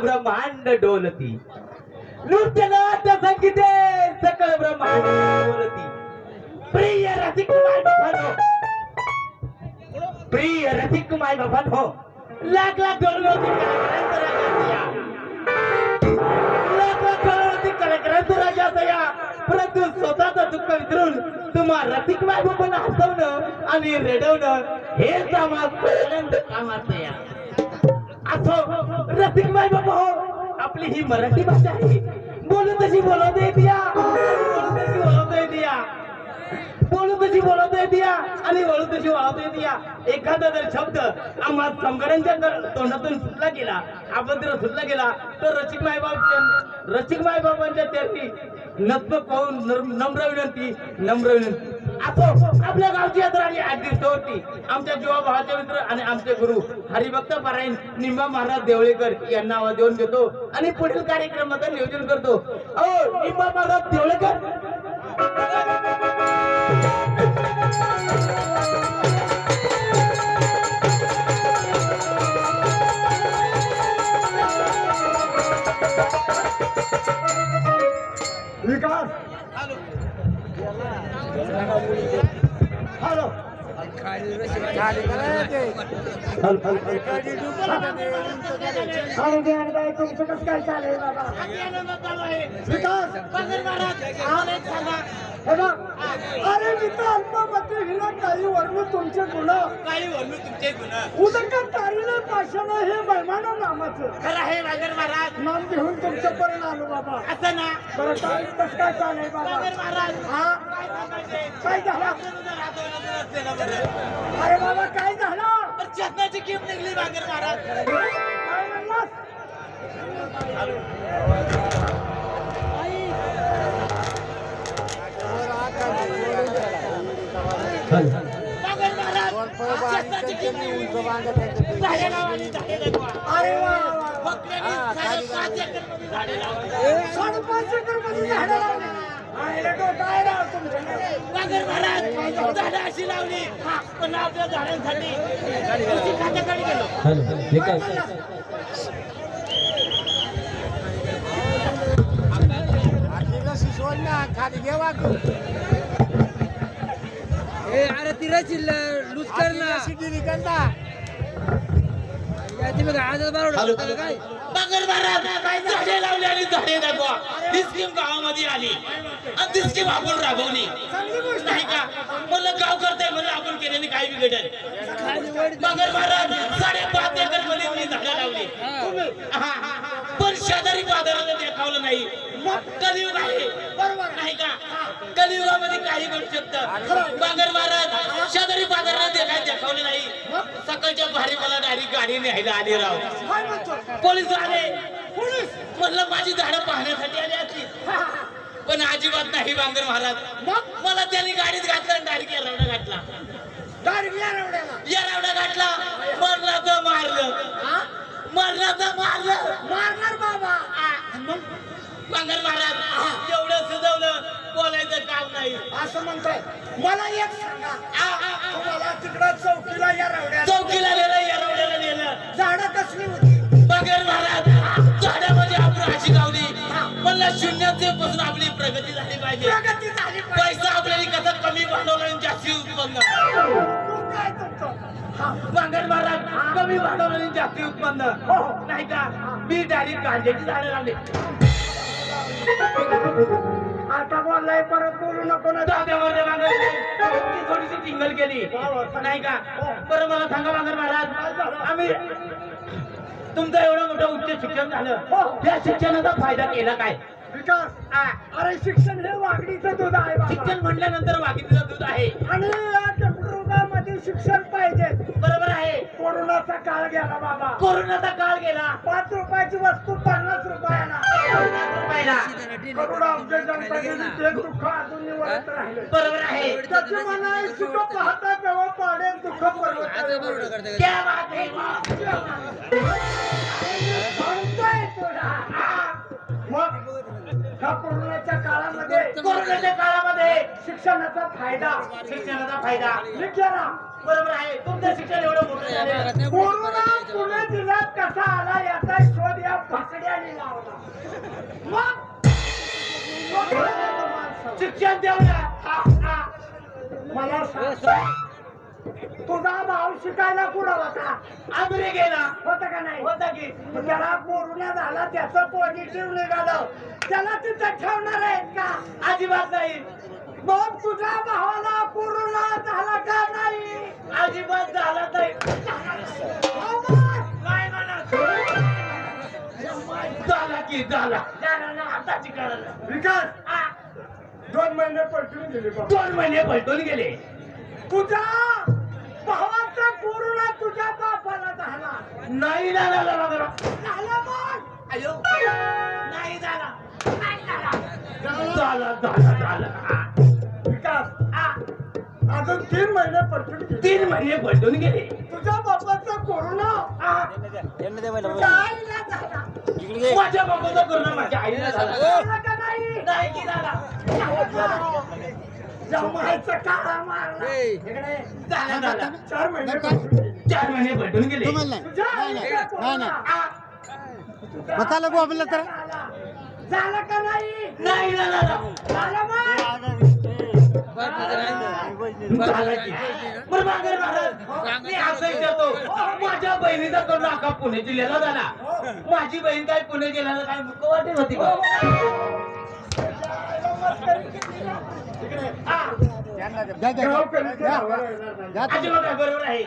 ब्रह्मांड डोलती. नृत्य नाट्य संगीते सकळ ब्रह्मांड डोलती. प्रिय रसिक माय बाबांनो प्रिय रसिक माय बाबांनो लाख लाख डोलवती लाख लाख डोलवती कलाकारांचं राजा असया. परंतु स्वतःचं दुःख विसरून तुम्हा रसिक माय बाबांना हसवणं आणि रेडवणं हेच आम्हाला आनंद कामाचं या असो रसिक माय बाबा हो. आपली ही मराठी भाषा आहे. बोलू तशी बोलवता येते या बोलू तशी बोलवता येते या बोलू तशी बोलवता येते या आणि वळू तशी वळवता येते या एखादा जर शब्द आम्हा समगरांच्या तोंडातून सुटला गेला अभद्र सुटला गेला तर रसिक मायबाब रसिक मायबाबांच्या त्यांनी नत्म पाहून नम्र विनंती नम्र विनंती. असो आपल्या गावची यात्रा आली आठ दिवसावरती आमच्या जीवाभावाचे मित्र आणि आमचे गुरु हरिभक्त पारायण निंबा महाराज देवळेकर यांना आवाज देऊन देतो आणि पुढील कार्यक्रमाचं नियोजन करतो. अहो निंबा महाराज देवळेकर. विकास हॅलो आणि ते आणि काय तुमचं कसं काय चालेल बाबा विकास हे अरे मित्र अल्पमती हिला काही वर्ण तुमचे गुण काही वर्ण तुमचे गुण उदक तारीला पाशानं हे बैमान नामाचं खरं आहे वागर महाराज नाम घेऊन तुमच्यापर्यंत आलो बाबा. असं ना. बरं काय कसं काय चालेल बाबा? महाराज. हा? काय झालं. अरे बाबा काय झालं? चष्म्याची किम निघली वागर महाराज काय म्हणलास वागर महाराज चष्म्याची किम निघली अरे वा मध्ये झाडं लावली वागर महाराज झाडं अशी लावली. पण आपल्या झाडांसाठी कृषी खात्याकडे गेलो. ए अरे तिला चिल्ल लूज कर ना. या तुम्ही काय आजच बारोड काय? बागर महाराज झाडे लावली आणि झाडे दाखवा. स्कीम गावामध्ये आली. आणि ती स्कीम आपण राबवली. नाही का? म्हणलं गाव करताय. म्हणलं आपण केल्याने काय बिघडेल? बागर महाराज साडेपाच एकरमध्ये मी झाडं लावली. हा, पण शेजारी बाजाराला देखावलं नाही. बरोबर. नाही कलियुगामध्ये काही घडू शकतं बागर महाराज शेजारी बाजाराला देखाय देखावलं नाही. सकाळच्या भारी मला डायरेक्ट गाडी न्यायला आली राव. पोलीस आले. पोलीस? म्हणलं माझी झाडं पाहण्यासाठी आली असती. पण अजिबात नाही बांगर महाराज. मग? मला त्यांनी गाडीत घातलं आणि डायरेक्ट येरवडा घातला. डायरेक्ट या रवड्याला येरवडा घातला. मरणाचं मारलं. मरणाचं मारलं मारणार बाबा. बांगर महाराज एवढं सजवलं. असं म्हणतोय. मला एक सांगा. तुम्हाला तिकडं चौकीला या रवड्याला चौकीला नेलं येरवड्याला नेलं. झाडं कसली होती? बगर महाराज झाडामध्ये आपण अशी गावली. म्हणलं शून्याचे पासून आपली प्रगती झाली पाहिजे. प्रगती झाली. पैसा आपल्याला कसा कमी भांडवल आणि जास्ती उत्पन्न? काय तुमचं हा. महाराज कमी भांडवल आणि जास्ती उत्पन्न. नाही का? मी डायरेक्ट गांजेची झाडं लावली. आता बोललाय परत बोलू नको ना. ती थोडीशी टिंगल केली. नाही का? बरं मला सांगा बांगर महाराज आम्ही तुमचं एवढं मोठं उच्च शिक्षण झालं. त्या शिक्षणाचा फायदा केला काय? विकास. अरे शिक्षण हे वागडीचं दूध आहे. शिक्षण म्हटल्यानंतर वाघिणीचं दूध आहे. आणि या शिक्षण पाहिजे. बरोबर आहे. कोरोनाचा काळ गेला बाबा. कोरोनाचा काळ गेला. पाच रुपयाची वस्तू पन्नास रुपयाला. बरोबर आहे. त्याचे म्हणा सुख पाहता तेव्हा पाडे दुःख पर्वत बात है सांगतोय तुला. ह्या कोरोनाच्या काळामध्ये कोरोनाच्या काळामध्ये शिक्षण शिक्षणाचा फायदा शिक्षणाचा फायदा. केला बरोबर आहे. तुमचं शिक्षण एवढं मोठं झालं. कोरोना पुणे जिल्ह्यात कसा आला याचा शोध या फाकड्याने लावला. मग शिक्षण तेवढं मला सांग तुझा भाऊ शिकायला कुठं होता? अमेरिकेला. होता का नाही? होता की. त्याला कोरोना झाला त्याचं पॉझिटिव्ह निघालं. त्याला तिथं ठेवणार आहेत का? अजिबात नाही. मग तुझ्या भावाला कोरोना झाला का नाही? अजिबात झाला नाही. झाला की झाला. विकास. दोन महिने पलटून गेले. दोन महिने पलटून गेले. तुझा भावाचा कोरोना तुझ्या बापाला झाला. नाही झाला झाला मग. अयो. नाही झाला. झाला झाला विकास अजून तीन महिने पलटून गेले. तीन महिने पलटून गेले. तुझ्या बापाचा कोरोना आ, तुझ्या आईला झाला? माझ्या बाबाचा करोना माझ्या आईला झाला. झाला का नाही? नाही की झाला. जमायचं काळा मारला? ए. इकडे. झाला झाला. चार महिने गेले. चार महिने पलटून गेले. तुझ्या आईला कोरोना. आ, तुझ्या बताला बोंबलं तर? झाला. झालं का नाही? नाही झाला झालं मग? झाला की. बरं माघार महाराज मी असं विचारतो. माझ्या बहिणीचा करून आका पुणे जिल्ह्याला झाला माझी बहीण काय पुणे जिल्ह्याला काय मुक वाटेल होती का बरोबर आहे.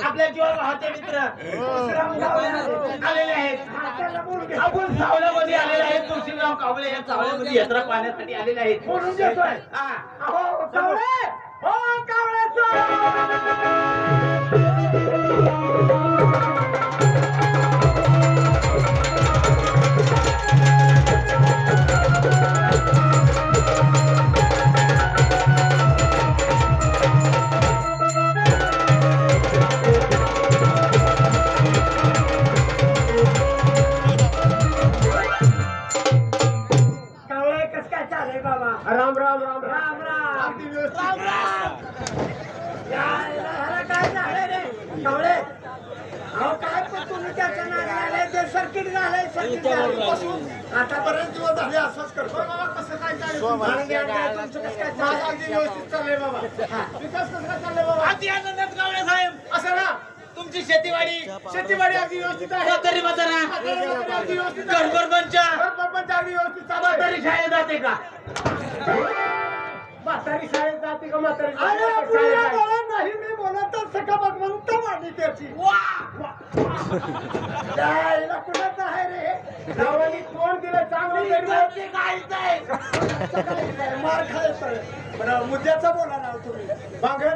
आपल्या जीवा भावाचे मित्र. आलेले आहेत. आपण सावल्यामध्ये आलेले आहेत. तुळशीराव कावळे या सावल्यामध्ये यात्रा पाहण्यासाठी आलेले आहेत. बोलून देतोय. हा. अहो, कावळे! हो! कावळे झालंय सर्किट झालंय आतापर्यंत दिवस झाले असंच करतो. बाबा कसं काय चाललंय? आनंदी आनंदी तुमचं कसं काय चाललंय? अगदी व्यवस्थित चाललंय बाबा. विकास कसं काय चाललंय बाबा? अति आनंदात गावडे साहेब. असं ना तुमची शेतीवाडी. शेतीवाडी अगदी व्यवस्थित आहे. म्हातारी म्हातारा. अगदी व्यवस्थित. गणपरपंच सरपंच अगदी व्यवस्थित चालू. म्हातारी शाळेत जाते का? म्हातारी शाळेत जाते का? म्हातारी शाळेत नाही मी बोलत तर सका भगवंत वाढली त्याची कुणाचं आहे रे? गावाली कोण दिलं चांगलं आहे. मार खायचं बरं मुद्द्याचं बोला ना हो तुम्ही. बांगर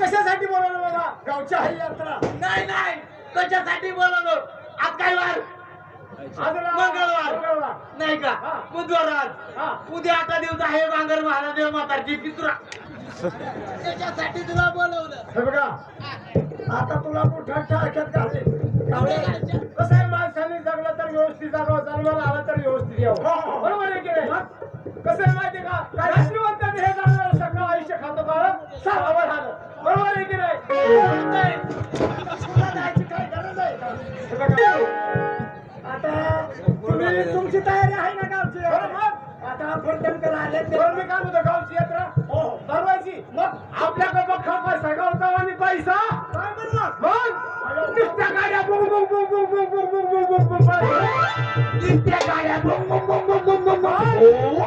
कशासाठी बोला ना बाबा? गावची आहे यात्रा. नाही नाही. कशासाठी बोलवलो? आज काय वार? मंगळवार. नाही का. बुधवार. उद्या आठ दिवस आहे बांगर महाराज म्हातारची पितुरा. त्याच्यासाठी तुला बोलवलं. हे बघा आता तुला मोठ्या टाक्यात घाले कसं आहे माणसाने जगलं तर व्यवस्थित जगावं जन्माला आला तर व्यवस्थित यावं. बरोबर आहे की नाही? कसं आहे माहिती का? श्रीमंताने हे जाणार सगळं आयुष्य खातो का सावावर आलं बरोबर आहे की नाही? तुला जायची काय गरज आहे का? हे बघा, आता तुम्ही तुमची तयारी आहे ना गावची? आता फलटणकर आले ते. मी काय म्हणतो गावची यात्रा? इतक्या गाड्या बुम बुम बुम बुम बुम बुम बुम.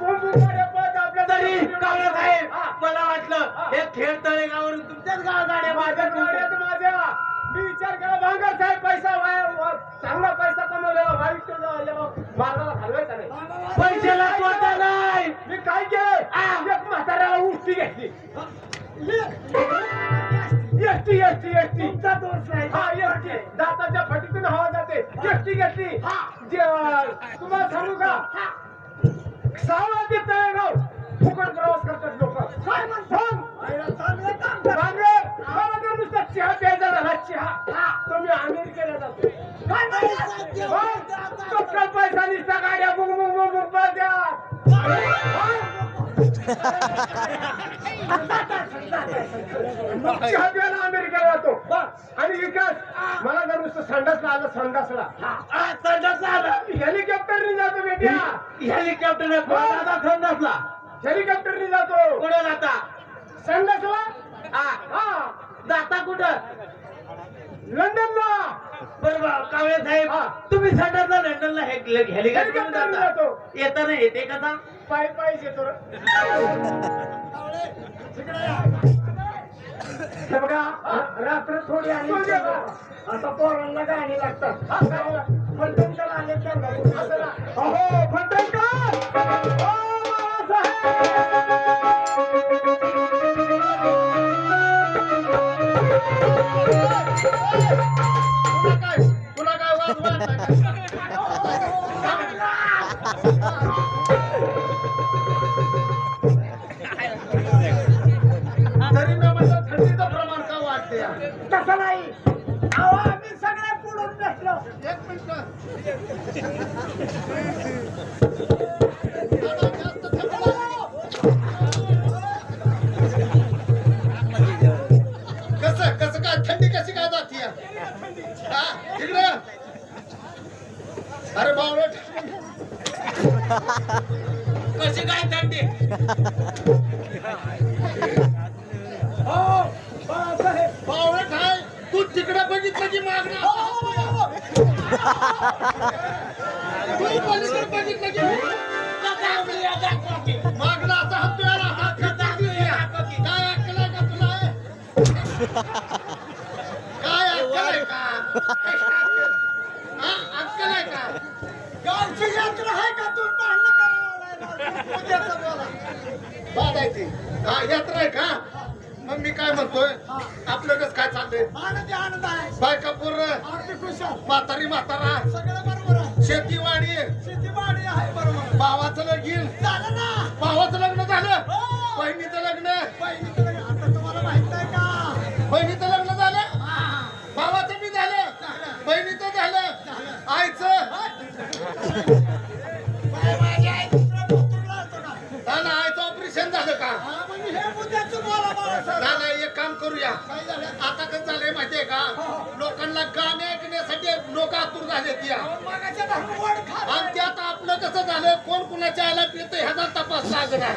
गाड्या पळत आपल्या तरी कावळे साहेब. मला वाटलं हे खेळ तळेगावरून तुमच्याच गाव गाड्या माझ्या गाड्यात माझ्या मी विचार केला भांगर साहेब पैसा वाया वा- चांगला पैसा कमवलेला वाईट मार्गाला घालवायचा नाही पैशाला स्वतः नाही मी काय केलं. एक म्हाताऱ्याला उष्टी घेतली एसटी एसटी एसटी दोष नाही असते चष्टी घेतली तुम्हाला सांगू का? सावा ते तळेगाव फुकट प्रवास करतात लोक. काय म्हणतात नुसता चहा प्यायचा झाला चहा तर मी अमेरिकेला जातो. काय पैसा निसता गाड्या बुग बुग बुग बुग चहा प्यायला अमेरिकेला जातो. आणि विकास संडासला आलं संडासला. आ, संडासला आलं. हेलिकॉप्टरने जातो बेट्या. हेलिकॉप्टर संडासला? हेलिकॉप्टरने जातो. कुठं जाता? संडासला? आ, हा. जाता कुठं? लंडनला. बरोबर कावळे साहेब तुम्ही संडासला लंडनला हे- हेलिकॉप्टर हेलिकॉप्टरने जाता. येताना येते कसा पाय पाय येतो. हे बघा रात्र थोडी आली आता पोरांना गाणी लागतात. फलटणकर आले त्यांना अहो बाळासाहेब! तुला काय? वाजवा अरे बावळट. कशी काय थंडी? बावळट आहे. तू तिकडे बघितलं की मागणं. तू पलीकडे बघितलं की मागणं. असा हत्ती आला. हात खाली काय अक्कल आहे का तुला? काय अक्कल आहे का? आहे का गावची यात्रा आहे का? तू पाहणं करायला उद्याचं बोला. बाद आहे ती. हा यात्रा आहे का? मग मी काय म्हणतोय? आपलं कसं काय चाललंय? आनंदी आनंद आहे. बायका अगदी खुशाल. म्हातारी म्हातारा. सगळं बरोबर आहे. शेतीवाडी. शेतीवाडी आहे बरोबर. भावाचं लगीन. झालं ना? भावाचं लग्न झालं. हो. बहिणीचं लग्न. बहिणीचं ऑपरेशन झालं का? हा, म्हणजे हे नाही एक काम करूया. काय झालं? आता कसं झालंय माहितीये का? लोकांना गाणे ऐकण्यासाठी लोक आतुर झालेत या. अहो, मगाच्या धरून वड खा. आणि त्यात आपलं कसं झालं? कोण कुणाच्या आयला पितं ह्याचा तपास लागणार.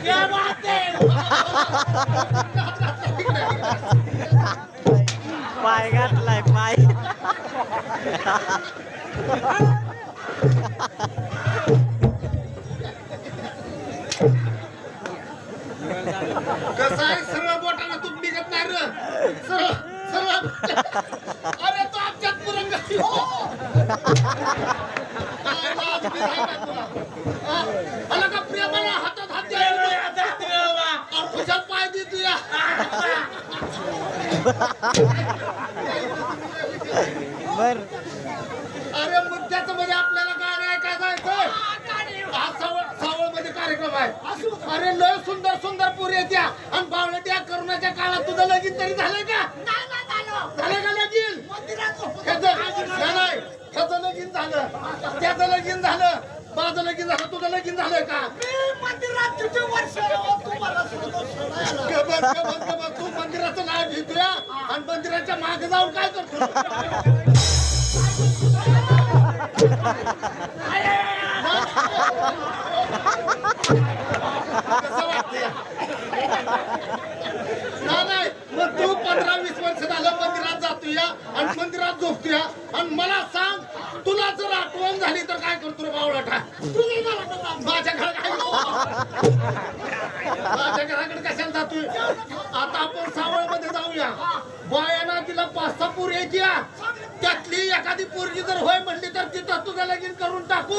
पाय घातलाय पाय. कसं आहे अरे लय सुंदर सुंदर पुरी त्या आणि बावळे त्या करोनाच्या काळात तुझं लगीन तरी झालंय का? झालं. का लगीन? नाही त्याचं लगीन झालं. त्याचं लगीन झालं. माझं लगीन झालं तुझं लगीन झालंय का? तू मंदिराचं नाव घेतोया आणि मंदिराच्या मागे जाऊन काय करतो नाही नाही मग तू पंधरा वीस वर्ष झालं मंदिरात जातोया आणि मंदिरात झोपतोया. आणि मला सांग तुला जर आठवण झाली तर काय करतो रे बावळाटा. माझ्या घराकडे माझ्या घराकडे कशाला जातोय? आता आपण सावळमध्ये जाऊया. बायाना तिला पाच सहा पोरी या त्यातली एखादी पोरगी जर होय म्हणली तर तिथं तुझं लगीन करून टाकू.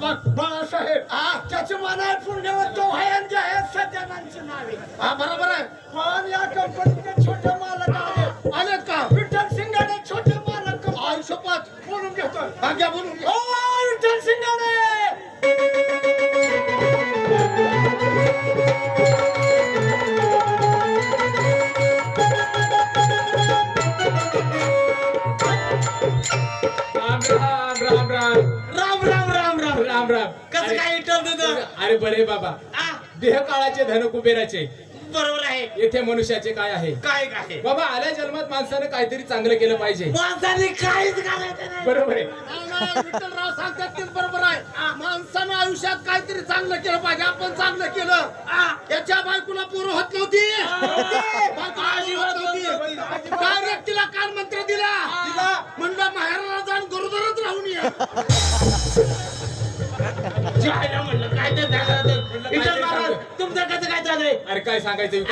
बघ, मनात पुण्यावर तो हयांचे आहेत सज्जनांची नावे. हा बरोबर आहे. पण या कंपनीचे छोटे मालक आले. आलेत का? विठ्ठल सिंगाडे छोटे मालक. आयुष्यपात बोलून घेतोय. हा घ्या बोलून घ्या. ओ विठ्ठल सिंगाडे. अरे बरे बाबा. देह काळाचे धन कुबेराचे. बरोबर आहे. येथे मनुष्याचे काय आहे? काय काय बाबा आल्या जन्मात माणसानं काहीतरी चांगलं केलं पाहिजे. माणसाने काहीच करायचं नाही. बरोबर आहे. नाही, नाही, विठ्ठलराव सांगतात ते बरोबर आहे. माणसानं आयुष्यात काहीतरी चांगलं केलं पाहिजे. आपण चांगलं केलं. याच्या बायकोला पोरं होत नव्हती. बायकोला पोरं होत नव्हती. डायरेक्ट तिला काल मंत्र दिला? म्हणलं माहेराला जाऊन गरोदरच राहून ये. जायला म्हणलं काय ते झालं ते. विठ्ठल महाराज तुमचं कसं काय अरे काय सांगायचं?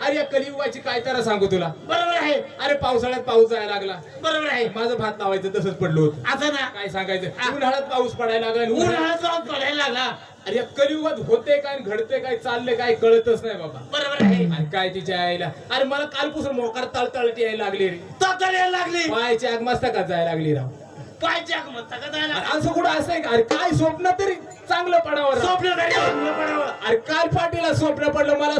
अरे या कलियुगाची काय तर सांगू तुला. बरोबर आहे. अरे पावसाळ्यात पाऊस जायला लागला. बरोबर आहे. माझं भात लावायचं तसंच पडलं होतं. असं ना? काय सांगायचं? उन्हाळ्यात पाऊस पडायला लागला आणि उन्हाळ्यात- जाऊन पडायला लागला. अरे या कलियुगात होते काय आणि घडते काय चालले काय कळतच नाही बाबा. बरोबर आहे. अरे काय तिच्या यायला अरे मला कालपासून मोकार तळतळट यायला लागली रे. तो करायला लागली. पायाची आग मस्तकात जायला लागली राव. म्हणता का जायला अरे असं कुठं असं आहे का? अरे काय स्वप्न तरी. चांगलं पडावं स्वप्न पडावं. अरे काल पाटीला स्वप्न पडलं मला